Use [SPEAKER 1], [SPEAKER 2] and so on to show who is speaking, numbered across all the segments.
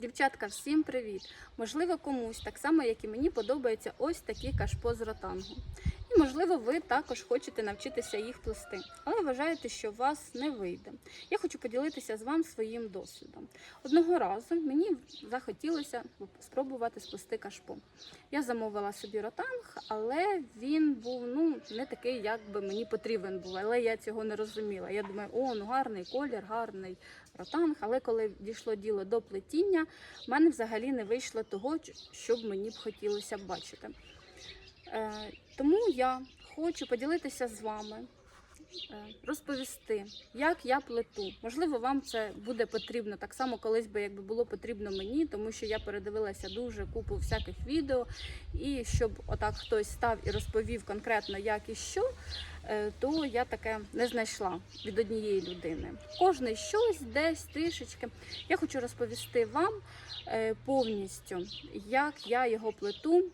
[SPEAKER 1] Дівчатка, всім привіт! Можливо, комусь, так само як і мені, подобаються ось такі кашпо з ротангу. Можливо, ви також хочете навчитися їх плести, але вважаєте, що у вас не вийде. Я хочу поділитися з вами своїм досвідом. Одного разу мені захотілося спробувати сплести кашпо. Я замовила собі ротанг, але він був ну не такий, як би мені потрібен був. Але я цього не розуміла. Я думаю, о, ну гарний колір, гарний ротанг. Але коли дійшло діло до плетіння, в мене взагалі не вийшло того, що б мені б хотілося бачити. Е, тому я хочу поділитися з вами, е, розповісти, як я плету. Можливо, вам це буде потрібно так само, колись би якби було потрібно мені, тому що я передивилася дуже купу всяких відео. І щоб отак хтось став і розповів конкретно, як і що, е, то я таке не знайшла від однієї людини. Кожний щось десь трішечки. Я хочу розповісти вам повністю, як я його плету,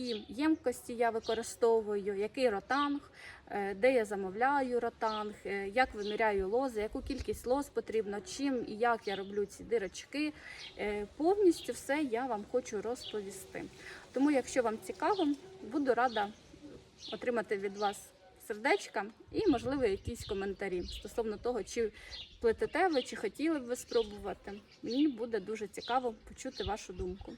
[SPEAKER 1] які ємкості я використовую, який ротанг, е, де я замовляю ротанг, е, як виміряю лози, яку кількість лоз потрібно, чим і як я роблю ці дирочки. Е, Повністю все я вам хочу розповісти. Тому, якщо вам цікаво, буду рада отримати від вас сердечка і, можливо, якісь коментарі стосовно того, чи плетете ви, чи хотіли б ви спробувати. Мені буде дуже цікаво почути вашу думку.